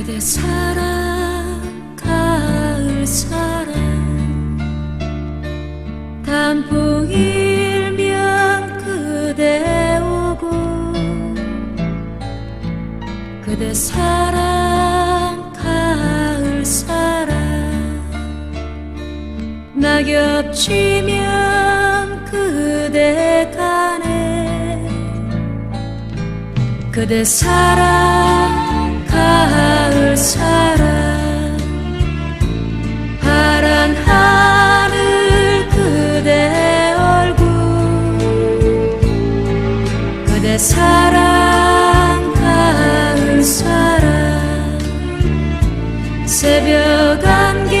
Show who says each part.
Speaker 1: 그대 사랑 가을 사랑. 단풍 일면 그대 오고 그대 사랑 가을 사랑. 낙엽 지면 그대 가네 그대 사랑 사랑 가을 사랑 새벽 안개